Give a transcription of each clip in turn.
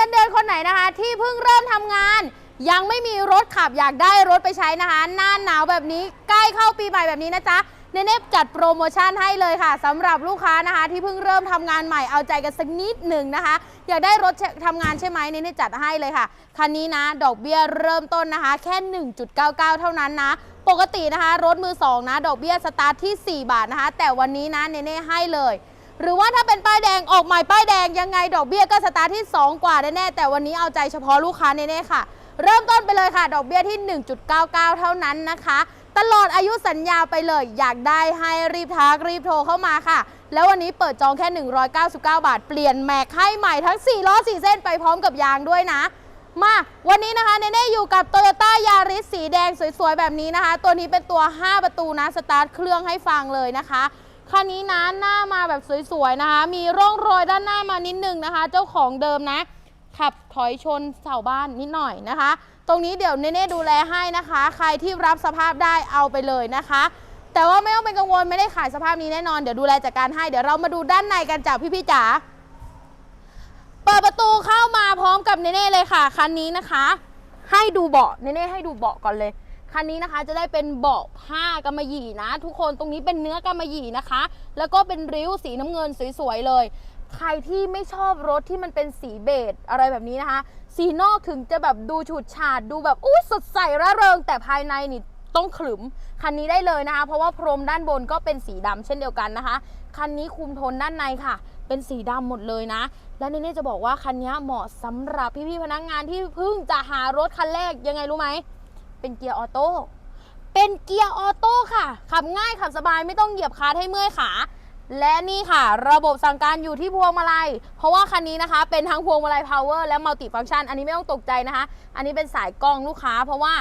งินเดือนคนไหนนะคะ ที่เพิ่งเริ่มทำงาน ยังไม่มีรถขับอยากได้รถไปใช้นะคะ หน้าหนาวแบบนี้ใกล้เข้าปีใหม่แบบนี้นะจ๊ะเนเน่จัดโปรโมชั่นให้เลยค่ะสำหรับลูกค้านะคะ ที่เพิ่งเริ่มทำงานใหม่เอาใจกันสักนิดหนึ่งนะคะ อยากได้รถทำงานใช่ไหมเนเน่จัดให้เลยค่ะคันนี้นะ ดอกเบี้ยเริ่มต้นนะคะ แค่ 1.99 เท่านั้นนะปกตินะคะ รถมือสองนะ ดอกเบี้ยสตาร์ทที่ 4 บาทนะคะ แต่วันนี้นะเนเน่ให้เลย หรือว่าถ้าเป็นป้ายแดงออกใหม่ป้ายแดงยังไงดอกเบี้ยก็สตาร์ทที่ 2 กว่าแน่แต่วันนี้เอาใจเฉพาะลูกค้าแน่ๆค่ะ เริ่มต้นไปเลยค่ะ ดอกเบี้ยที่ 1.99 เท่านั้นนะคะ ตลอดอายุสัญญาไปเลย อยากได้ให้รีบทักรีบโทรเข้ามาค่ะ แล้ววันนี้เปิดจองแค่ 199 บาท เปลี่ยนแม็กให้ใหม่ทั้ง 4 ล้อ 4 เส้นไปพร้อมกับยางด้วยนะมาวันนี้นะคะเนเน่อยู่กับ Toyota Yaris สีแดงสวยๆ แบบนี้นะคะ ตัวนี้เป็นตัว 5 ประตูนะ สตาร์ทเครื่องให้ฟังเลยนะคะ คันนี้นะหน้ามาแบบสวยๆนะคะ มีร่องรอยด้านหน้ามานิดนึงนะคะ เจ้าของเดิมนะ ขับถอยชนเสาบ้านนิดหน่อยนะคะ ตรงนี้เดี๋ยวเนเน่ดูแลให้นะคะ ใครที่รับสภาพได้เอาไปเลยนะคะ แต่ว่าไม่ต้องเป็นกังวลไม่ได้ขายสภาพนี้แน่นอนเดี๋ยวดูแลจัดการให้เดี๋ยวเรามาดูด้านในกันจากพี่ๆจ๋าเปิดประตูเข้ามาพร้อมกับเนเน่เลยค่ะคันนี้นะคะ ให้ดูเบาะเนเน่ให้ดูเบาะก่อนเลย คันนี้นะคะจะได้เป็นเบาะผ้ากำมะหยี่นะ ทุกคนตรงนี้เป็นเนื้อกำมะหยี่นะคะ แล้วก็เป็นริ้วสีน้ำเงินสวยๆเลย ใครที่ไม่ชอบรถที่มันเป็นสีเบจอะไรแบบนี้นะคะ สีนอกถึงจะแบบดูฉูดฉาดดูแบบอู้สดใสร่าเริง แต่ภายในนี่ต้องขลึมคันนี้ได้เลยนะคะ เพราะว่าพรมด้านบนก็เป็นสีดำเช่นเดียวกันนะคะ คันนี้คุมโทนด้านในค่ะ เป็นสีดำหมดเลยนะ และเนเน่จะบอกว่าคันนี้เหมาะสำหรับพี่ๆพนักงานที่เพิ่งจะหารถคันแรกยังไงรู้ไหม เป็นเกียร์ออโต้เป็นเกียร์ออโต้ค่ะ ขับง่ายขับสบายไม่ต้องเหยียบคลัดให้เมื่อยขา และนี่ค่ะ ระบบสั่งการอยู่ที่พวงมาลัย เพราะว่าคันนี้นะคะ เป็นทั้งพวงมาลัยพาวเวอร์และมัลติฟังชันอันนี้ไม่ต้องตกใจนะคะ อันนี้เป็นสายกล้องลูกค้า เพราะว่า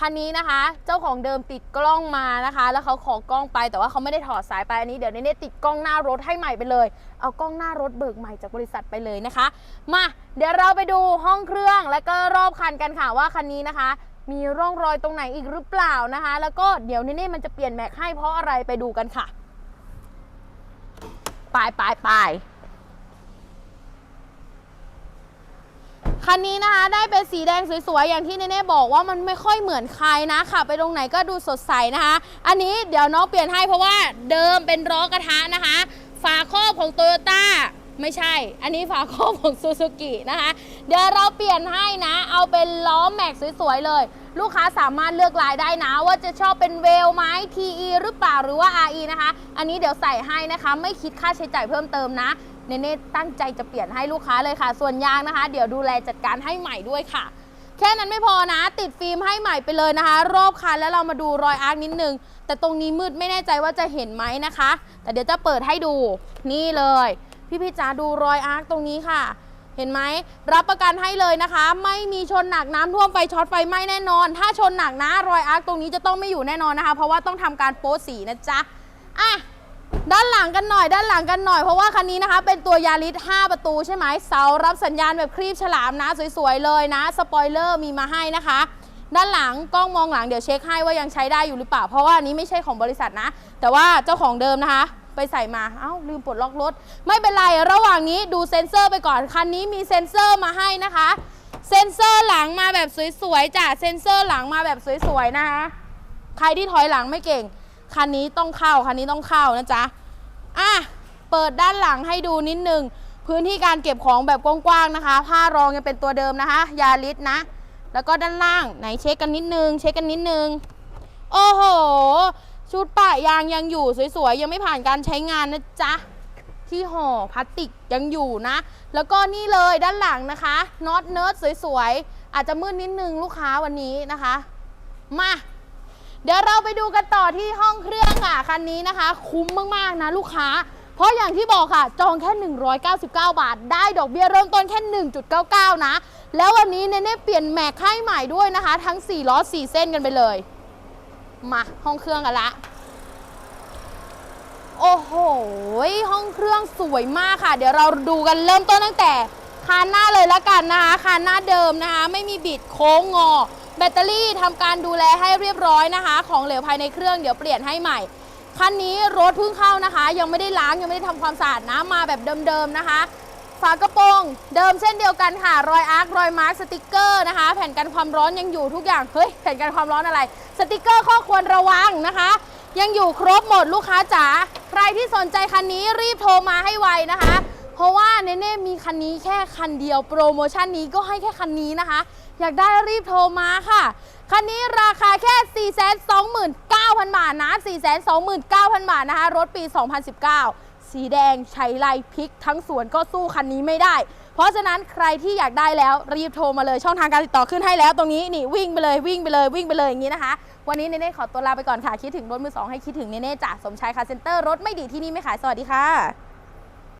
คันนี้นะคะ เจ้าของเดิมติดกล้องมานะคะ แล้วเขาขอกล้องไปแต่ว่าเขาไม่ได้ถอดสายไปอันนี้เดี๋ยวเนเน่ติดกล้องหน้ารถให้ใหม่ไปเลย เอากล้องหน้ารถเบิกใหม่จากบริษัทไปเลยนะคะ มาเดี๋ยวเราไปดูห้องเครื่องและก็รอบคันกันค่ะว่าคันนี้นะคะ มีร่องรอยตรงไหนอีกหรือเปล่านะคะ แล้วก็เดี๋ยวเนเน่มันจะเปลี่ยนแม็กให้เพราะอะไรไปดูกันค่ะไปไปไปคันนี้นะคะ ได้เป็นสีแดงสวยๆ อย่างที่เน่บอกว่ามันไม่ค่อยเหมือนใครนะขับไปตรงไหนก็ดูสดใสนะคะ อันนี้เดี๋ยวน้องเปลี่ยนให้เพราะว่าเดิมเป็นล้อกระทะนะคะ ฝาครอบของโตโยต้า ไม่ใช่ อันนี้ฝาครอบของซูซูกินะคะ เดี๋ยวเราเปลี่ยนให้นะ เอาเป็นล้อแม็กสวยๆเลย ลูกค้าสามารถเลือกลายได้นะ ว่าจะชอบเป็นเวลไหม TE หรือเปล่าหรือว่า RE นะคะ อันนี้เดี๋ยวใส่ให้นะคะ ไม่คิดค่าใช้จ่ายเพิ่มเติมนะ เนเน่ตั้งใจจะเปลี่ยนให้ลูกค้าเลยค่ะ ส่วนยางนะคะ เดี๋ยวดูแลจัดการให้ใหม่ด้วยค่ะ แค่นั้นไม่พอนะ ติดฟิล์มให้ใหม่ไปเลยนะคะ รอบคันแล้วเรามาดูรอยอาร์คนิดนึงแต่ตรงนี้มืดไม่แน่ใจว่าจะเห็นไหมนะคะ แต่เดี๋ยวจะเปิดให้ดูนี่เลย พี่พี่ๆจ๋าดูรอยอาร์คตรงนี้ค่ะ เห็นไหมรับประกันให้เลยนะคะ ไม่มีชนหนักน้ำท่วมไฟช็อตไฟไหม้แน่นอน ถ้าชนหนักนะรอยอาร์คตรงนี้จะต้องไม่อยู่แน่นอนนะคะ เพราะว่าต้องทำการโป๊สีนะจ๊ะอะด้านหลังกันหน่อย ด้านหลังกันหน่อยเพราะว่าคันนี้นะคะ เป็นตัวยาริส5ประตูใช่ไหมเสารับสัญญาณแบบครีบฉลามนะ สวยๆเลยนะ สปอยเลอร์มีมาให้นะคะ ด้านหลังกล้องมองหลังเดี๋ยวเช็คให้ว่ายังใช้ได้อยู่หรือเปล่า เพราะว่านนี้ไม่ใช่ของบริษัทนะ แต่ว่าเจ้าของเดิมนะคะ ไปใส่มา เอ้า ลืมปลดล็อกรถ ไม่เป็นไร ระหว่างนี้ดูเซ็นเซอร์ไปก่อน คันนี้มีเซ็นเซอร์มาให้นะคะ เซ็นเซอร์หลังมาแบบสวยๆจ้ะ เซ็นเซอร์หลังมาแบบสวยๆนะคะ ใครที่ถอยหลังไม่เก่ง คันนี้ต้องเข้า คันนี้ต้องเข้านะจ๊ะ อะ เปิดด้านหลังให้ดูนิดนึง พื้นที่การเก็บของแบบกว้างๆนะคะ ผ้ารองยังเป็นตัวเดิมนะคะ ยาลิสนะ แล้วก็ด้านล่าง ไหนเช็คกันนิดนึง เช็คกันนิดนึง โอ้โห ชุดปะยางยังอยู่สวยๆ ยังไม่ผ่านการใช้งานนะจ๊ะ ที่ห่อพลาสติกยังอยู่นะ แล้วก็นี่เลยด้านหลังนะคะน็อตเนิร์ดสวยๆ อาจจะมืดนิดนึงลูกค้าวันนี้นะคะ มาเดี๋ยวเราไปดูกันต่อที่ห้องเครื่องค่ะคันนี้นะคะ คุ้มมากๆนะลูกค้า เพราะอย่างที่บอกค่ะจองแค่ 199 บาท ได้ดอกเบี้ยเริ่มต้นแค่ 1.99 นะ แล้ววันนี้เนเน่เปลี่ยนแม็กให้ใหม่ด้วยนะคะ ทั้ง 4 ล้อ 4 เส้นกันไปเลย มาห้องเครื่องกันละ โอ้โห ห้องเครื่องสวยมากค่ะ เดี๋ยวเราดูกันเริ่มต้นตั้งแต่คานหน้าเลยละกันนะคะคานหน้าเดิมนะคะ ไม่มีบิดโค้งงอ แบตเตอรี่ทำการดูแลให้เรียบร้อยนะคะ ของเหลวภายในเครื่องเดี๋ยวเปลี่ยนให้ใหม่คันนี้รถเพิ่งเข้านะคะ ยังไม่ได้ล้างยังไม่ได้ทำความสะอาดนะมาแบบเดิมๆนะคะ ฝากระโปรงเดิมเช่นเดียวกันค่ะ รอยอาร์ครอยมาร์คสติกเกอร์นะคะ แผ่นกันความร้อนยังอยู่ทุกอย่าง เฮ้ย แผ่นกันความร้อนอะไร สติกเกอร์ข้อควรระวังนะคะ ยังอยู่ครบหมดลูกค้าจ๋าใครที่สนใจคันนี้รีบโทรมาให้ไวนะคะ เพราะว่าเนเน่มีคันนี้แค่คันเดียว โปรโมชั่นนี้ก็ให้แค่คันนี้นะคะ อยากได้รีบโทรมาค่ะคันนี้ราคาแค่ 429,000 บาทนะ 429,000 บาทนะคะ รถปี 2019 สีแดงใช้ลายพริกทั้งสวนก็สู้คันนี้ไม่ได้ เพราะฉะนั้นใครที่อยากได้แล้วรีบโทรมาเลยช่องทางการติดต่อขึ้นให้แล้วตรงนี้นี่วิ่งไปเลยวิ่งไปเลยวิ่งไปเลยอย่างนี้นะคะ วันนี้เนเน่ขอตัวลาไปก่อนค่ะคิดถึงรถมือสองให้คิดถึงเนเน่จากสมชายคาเซ็นเตอร์รถไม่ดีที่นี่ไม่ขายสวัสดีค่ะ